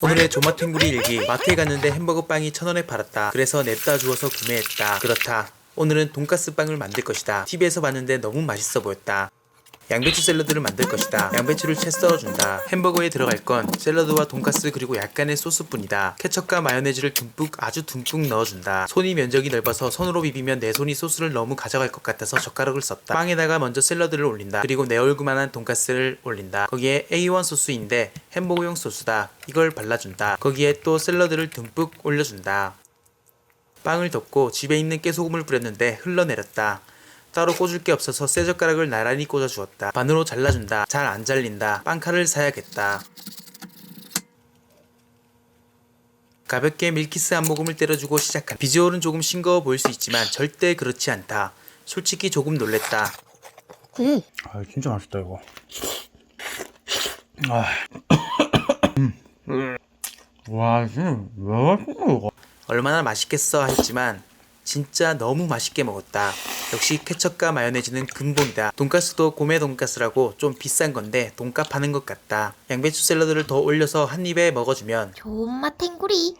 오늘의 조마탱구리 일기 마트에 갔는데 햄버거 빵이 천 원에 팔았다. 그래서 냅다 주어서 구매했다. 그렇다. 오늘은 돈가스 빵을 만들 것이다. TV에서 봤는데 너무 맛있어 보였다 양배추 샐러드를 만들 것이다. 양배추를 채 썰어준다. 햄버거에 들어갈 건 샐러드와 돈가스 그리고 약간의 소스뿐이다. 케첩과 마요네즈를 듬뿍 아주 듬뿍 넣어준다. 손이 면적이 넓어서 손으로 비비면 내 손이 소스를 너무 가져갈 것 같아서 젓가락을 썼다. 빵에다가 먼저 샐러드를 올린다. 그리고 내 얼굴만한 돈가스를 올린다. 거기에 A1 소스인데 햄버거용 소스다. 이걸 발라준다. 거기에 또 샐러드를 듬뿍 올려준다. 빵을 덮고 집에 있는 깨소금을 뿌렸는데 흘러내렸다. 따로 꽂을 게 없어서 새 젓가락을 나란히 꽂아 주었다. 반으로 잘라준다. 잘 안 잘린다. 빵칼을 사야겠다. 가볍게 밀키스 한 모금을 때려주고 시작한 비주얼은 조금 싱거워 보일 수 있지만 절대 그렇지 않다. 솔직히 조금 놀랬다. 음, 아 진짜 맛있다 이거. 아. 음. 와 진짜 왜 맛있어 이거. 얼마나 맛있겠어 했지만 진짜 너무 맛있게 먹었다. 역시 케첩과 마요네즈는 근본이다. 돈가스도 고메 돈가스라고 좀 비싼 건데 돈값 하는 것 같다. 양배추 샐러드를 더 올려서 한 입에 먹어주면 좋은 맛 탱구리.